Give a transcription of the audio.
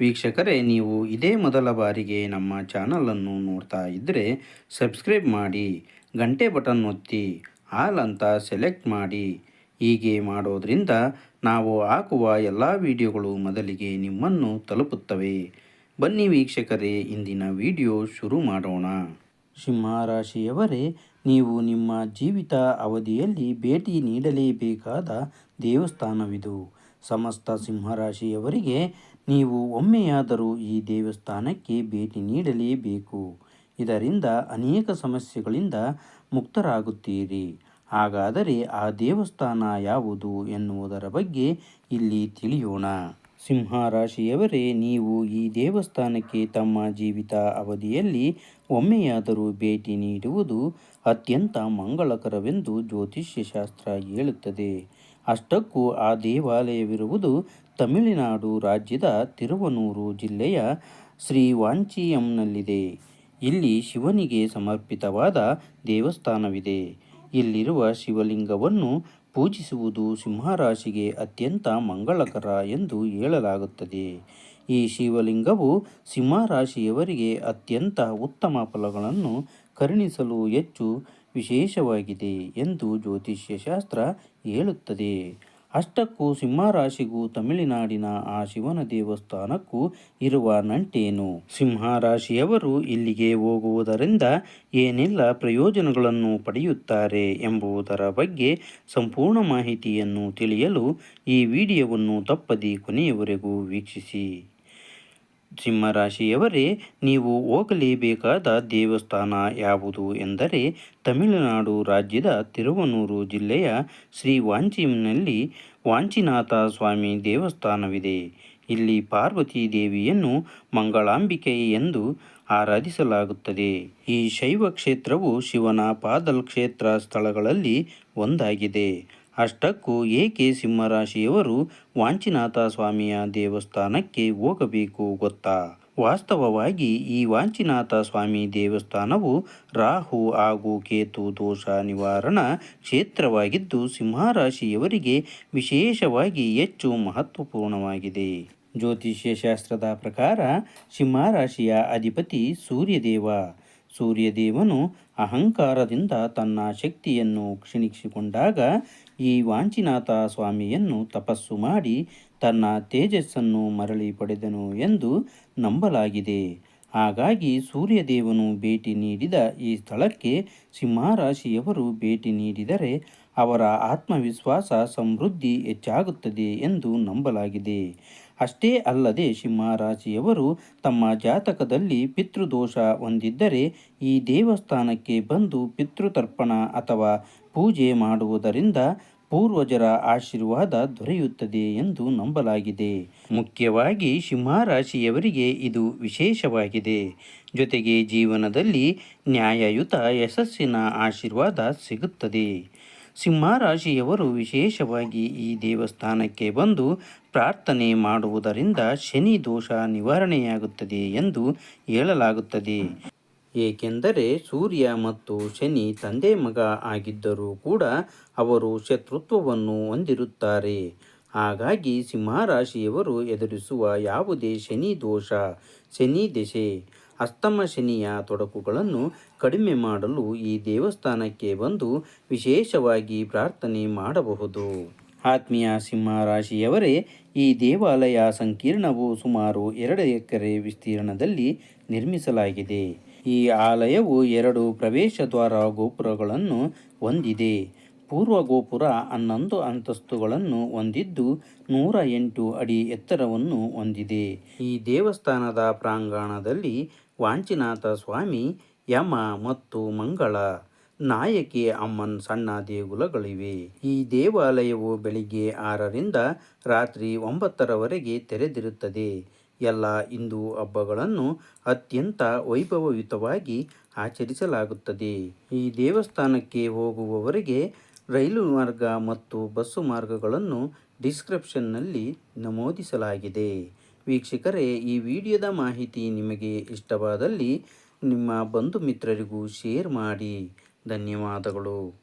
ವೀಕ್ಷಕರೇ, ನೀವು ಇದೇ ಮೊದಲ ಬಾರಿಗೆ ನಮ್ಮ ಚಾನಲನ್ನು ನೋಡ್ತಾ ಇದ್ದರೆ ಸಬ್ಸ್ಕ್ರೈಬ್ ಮಾಡಿ, ಗಂಟೆ ಬಟನ್ ಒತ್ತಿ, ಆಲ್ ಅಂತ ಸೆಲೆಕ್ಟ್ ಮಾಡಿ. ಹೀಗೆ ಮಾಡೋದರಿಂದ ನಾವು ಹಾಕುವ ಎಲ್ಲ ವಿಡಿಯೋಗಳು ಮೊದಲಿಗೆ ನಿಮ್ಮನ್ನು ತಲುಪುತ್ತವೆ. ಬನ್ನಿ ವೀಕ್ಷಕರೇ, ಇಂದಿನ ವಿಡಿಯೋ ಶುರು ಮಾಡೋಣ. ಸಿಂಹರಾಶಿಯವರೇ, ನೀವು ನಿಮ್ಮ ಜೀವಿತ ಅವಧಿಯಲ್ಲಿ ಭೇಟಿ ನೀಡಲೇಬೇಕಾದ ದೇವಸ್ಥಾನವಿದು. ಸಮಸ್ತ ಸಿಂಹರಾಶಿಯವರಿಗೆ ನೀವು ಒಮ್ಮೆಯಾದರೂ ಈ ದೇವಸ್ಥಾನಕ್ಕೆ ಭೇಟಿ ನೀಡಲೇಬೇಕು. ಇದರಿಂದ ಅನೇಕ ಸಮಸ್ಯೆಗಳಿಂದ ಮುಕ್ತರಾಗುತ್ತೀರಿ. ಹಾಗಾದರೆ ಆ ದೇವಸ್ಥಾನ ಯಾವುದು ಎನ್ನುವುದರ ಬಗ್ಗೆ ಇಲ್ಲಿ ತಿಳಿಯೋಣ. ಸಿಂಹರಾಶಿಯವರೇ, ನೀವು ಈ ದೇವಸ್ಥಾನಕ್ಕೆ ತಮ್ಮ ಜೀವಿತ ಅವಧಿಯಲ್ಲಿ ಒಮ್ಮೆಯಾದರೂ ಭೇಟಿ ನೀಡುವುದು ಅತ್ಯಂತ ಮಂಗಳಕರವೆಂದು ಜ್ಯೋತಿಷ್ಯಶಾಸ್ತ್ರ ಹೇಳುತ್ತದೆ. ಅಷ್ಟಕ್ಕೂ ಆ ದೇವಾಲಯವಿರುವುದು ತಮಿಳುನಾಡು ರಾಜ್ಯದ ತಿರುವನೂರು ಜಿಲ್ಲೆಯ ಶ್ರೀ ವಾಂಚಿಯಂನಲ್ಲಿದೆ ಇಲ್ಲಿ ಶಿವನಿಗೆ ಸಮರ್ಪಿತವಾದ ದೇವಸ್ಥಾನವಿದೆ. ಇಲ್ಲಿರುವ ಶಿವಲಿಂಗವನ್ನು ಪೂಜಿಸುವುದು ಸಿಂಹರಾಶಿಗೆ ಅತ್ಯಂತ ಮಂಗಳಕರ ಎಂದು ಹೇಳಲಾಗುತ್ತದೆ. ಈ ಶಿವಲಿಂಗವು ಸಿಂಹರಾಶಿಯವರಿಗೆ ಅತ್ಯಂತ ಉತ್ತಮ ಫಲಗಳನ್ನು ಕರುಣಿಸಲು ಹೆಚ್ಚು ವಿಶೇಷವಾಗಿದೆ ಎಂದು ಜ್ಯೋತಿಷ್ಯ ಶಾಸ್ತ್ರ ಹೇಳುತ್ತದೆ. ಅಷ್ಟಕ್ಕೂ ಸಿಂಹರಾಶಿಗೂ ತಮಿಳುನಾಡಿನ ಆ ಶಿವನ ದೇವಸ್ಥಾನಕ್ಕೂ ಇರುವ ನಂಟೇನು. ಸಿಂಹರಾಶಿಯವರು ಇಲ್ಲಿಗೆ ಹೋಗುವುದರಿಂದ ಏನೆಲ್ಲ ಪ್ರಯೋಜನಗಳನ್ನು ಪಡೆಯುತ್ತಾರೆ ಎಂಬುದರ ಬಗ್ಗೆ ಸಂಪೂರ್ಣ ಮಾಹಿತಿಯನ್ನು ತಿಳಿಯಲು ಈ ವಿಡಿಯೋವನ್ನು ತಪ್ಪದಿ ಕೊನೆಯವರೆಗೂ ವೀಕ್ಷಿಸಿ. ಸಿಂಹರಾಶಿಯವರೇ, ನೀವು ಹೋಗಲೇಬೇಕಾದ ದೇವಸ್ಥಾನ ಯಾವುದು ಎಂದರೆ ತಮಿಳುನಾಡು ರಾಜ್ಯದ ತಿರುವನೂರು ಜಿಲ್ಲೆಯ ಶ್ರೀ ವಾಂಚಿಮ್ನಲ್ಲಿ ವಾಂಚಿನಾಥ ಸ್ವಾಮಿ ದೇವಸ್ಥಾನವಿದೆ. ಇಲ್ಲಿ ಪಾರ್ವತಿ ದೇವಿಯನ್ನು ಮಂಗಳಾಂಬಿಕೆ ಎಂದು ಆರಾಧಿಸಲಾಗುತ್ತದೆ. ಈ ಶೈವ ಕ್ಷೇತ್ರವು ಶಿವನ ಪಾದಲ್ ಕ್ಷೇತ್ರ ಸ್ಥಳಗಳಲ್ಲಿ ಒಂದಾಗಿದೆ. ಅಷ್ಟಕ್ಕೂ ಏಕೆ ಸಿಂಹರಾಶಿಯವರು ವಾಂಚಿನಾಥ ಸ್ವಾಮಿಯ ದೇವಸ್ಥಾನಕ್ಕೆ ಹೋಗಬೇಕು ಗೊತ್ತಾ? ವಾಸ್ತವವಾಗಿ ಈ ವಾಂಚಿನಾಥ ಸ್ವಾಮಿ ದೇವಸ್ಥಾನವು ರಾಹು ಹಾಗೂ ಕೇತು ದೋಷ ನಿವಾರಣಾ ಕ್ಷೇತ್ರವಾಗಿದ್ದು ಸಿಂಹರಾಶಿಯವರಿಗೆ ವಿಶೇಷವಾಗಿ ಹೆಚ್ಚು ಮಹತ್ವಪೂರ್ಣವಾಗಿದೆ. ಜ್ಯೋತಿಷ್ಯ ಶಾಸ್ತ್ರದ ಪ್ರಕಾರ ಸಿಂಹರಾಶಿಯ ಅಧಿಪತಿ ಸೂರ್ಯದೇವ. ಸೂರ್ಯದೇವನು ಅಹಂಕಾರದಿಂದ ತನ್ನ ಶಕ್ತಿಯನ್ನು ಕ್ಷೀಣಿಸಿಕೊಂಡಾಗ ಈ ವಾಂಚಿನಾಥ ಸ್ವಾಮಿಯನ್ನು ತಪಸ್ಸು ಮಾಡಿ ತನ್ನ ತೇಜಸ್ಸನ್ನು ಮರಳಿ ಪಡೆದನು ಎಂದು ನಂಬಲಾಗಿದೆ. ಹಾಗಾಗಿ ಸೂರ್ಯದೇವನು ಭೇಟಿ ನೀಡಿದ ಈ ಸ್ಥಳಕ್ಕೆ ಸಿಂಹರಾಶಿಯವರು ಭೇಟಿ ನೀಡಿದರೆ ಅವರ ಆತ್ಮವಿಶ್ವಾಸ ಸಮೃದ್ಧಿ ಹೆಚ್ಚಾಗುತ್ತದೆ ಎಂದು ನಂಬಲಾಗಿದೆ. ಅಷ್ಟೇ ಅಲ್ಲದೆ ಸಿಂಹರಾಶಿಯವರು ತಮ್ಮ ಜಾತಕದಲ್ಲಿ ಪಿತೃದೋಷ ಹೊಂದಿದ್ದರೆ ಈ ದೇವಸ್ಥಾನಕ್ಕೆ ಬಂದು ಪಿತೃತರ್ಪಣ ಅಥವಾ ಪೂಜೆ ಮಾಡುವುದರಿಂದ ಪೂರ್ವಜರ ಆಶೀರ್ವಾದ ದೊರೆಯುತ್ತದೆ ಎಂದು ನಂಬಲಾಗಿದೆ. ಮುಖ್ಯವಾಗಿ ಸಿಂಹರಾಶಿಯವರಿಗೆ ಇದು ವಿಶೇಷವಾಗಿದೆ. ಜೊತೆಗೆ ಜೀವನದಲ್ಲಿ ನ್ಯಾಯಯುತ ಯಶಸ್ಸಿನ ಆಶೀರ್ವಾದ ಸಿಗುತ್ತದೆ. ಸಿಂಹರಾಶಿಯವರು ವಿಶೇಷವಾಗಿ ಈ ದೇವಸ್ಥಾನಕ್ಕೆ ಬಂದು ಪ್ರಾರ್ಥನೆ ಮಾಡುವುದರಿಂದ ಶನಿ ದೋಷ ನಿವಾರಣೆಯಾಗುತ್ತದೆ ಎಂದು ಹೇಳಲಾಗುತ್ತದೆ. ಏಕೆಂದರೆ ಸೂರ್ಯ ಮತ್ತು ಶನಿ ತಂದೆ ಮಗ ಆಗಿದ್ದರೂ ಕೂಡ ಅವರು ಶತ್ರುತ್ವವನ್ನು ಹೊಂದಿರುತ್ತಾರೆ. ಹಾಗಾಗಿ ಸಿಂಹರಾಶಿಯವರು ಎದುರಿಸುವ ಯಾವುದೇ ಶನಿ ದೋಷ, ಶನಿ ದೆಸೆ, ಅಸ್ತಮ ಶನಿಯ ತೊಡಕುಗಳನ್ನು ಕಡಿಮೆ ಮಾಡಲು ಈ ದೇವಸ್ಥಾನಕ್ಕೆ ಬಂದು ವಿಶೇಷವಾಗಿ ಪ್ರಾರ್ಥನೆ ಮಾಡಬಹುದು. ಆತ್ಮೀಯ ಸಿಂಹರಾಶಿಯವರೇ ಈ ದೇವಾಲಯ ಸಂಕೀರ್ಣವು ಸುಮಾರು ಎರಡು ಎಕರೆ ವಿಸ್ತೀರ್ಣದಲ್ಲಿ ನಿರ್ಮಿಸಲಾಗಿದೆ. ಈ ಆಲಯವು ಎರಡು ಪ್ರವೇಶ ದ್ವಾರ ಗೋಪುರಗಳನ್ನು ಹೊಂದಿದೆ. ಪೂರ್ವ ಗೋಪುರ ಹನ್ನೊಂದು ಅಂತಸ್ತುಗಳನ್ನು ಹೊಂದಿದ್ದು ನೂರ ಎಂಟು ಅಡಿ ಎತ್ತರವನ್ನು ಹೊಂದಿದೆ. ಈ ದೇವಸ್ಥಾನದ ಪ್ರಾಂಗಣದಲ್ಲಿ ವಾಂಚಿನಾಥ ಸ್ವಾಮಿ, ಯಮ ಮತ್ತು ಮಂಗಳ ನಾಯಕಿ ಅಮ್ಮನ್ ಸಣ್ಣ ದೇಗುಲಗಳಿವೆ. ಈ ದೇವಾಲಯವು ಬೆಳಿಗ್ಗೆ ಆರರಿಂದ ರಾತ್ರಿ ಒಂಬತ್ತರವರೆಗೆ ತೆರೆದಿರುತ್ತದೆ. ಎಲ್ಲ ಹಿಂದೂ ಹಬ್ಬಗಳನ್ನು ಅತ್ಯಂತ ವೈಭವಯುತವಾಗಿ ಆಚರಿಸಲಾಗುತ್ತದೆ. ಈ ದೇವಸ್ಥಾನಕ್ಕೆ ಹೋಗುವವರಿಗೆ ರೈಲು ಮಾರ್ಗ ಮತ್ತು ಬಸ್ಸು ಮಾರ್ಗಗಳನ್ನು ಡಿಸ್ಕ್ರಿಪ್ಷನ್ನಲ್ಲಿ ನಮೂದಿಸಲಾಗಿದೆ. ವೀಕ್ಷಕರೇ, ಈ ವಿಡಿಯೋದ ಮಾಹಿತಿ ನಿಮಗೆ ಇಷ್ಟವಾದಲ್ಲಿ ನಿಮ್ಮ ಬಂಧು ಮಿತ್ರರಿಗೂ ಶೇರ್ ಮಾಡಿ. ಧನ್ಯವಾದಗಳು.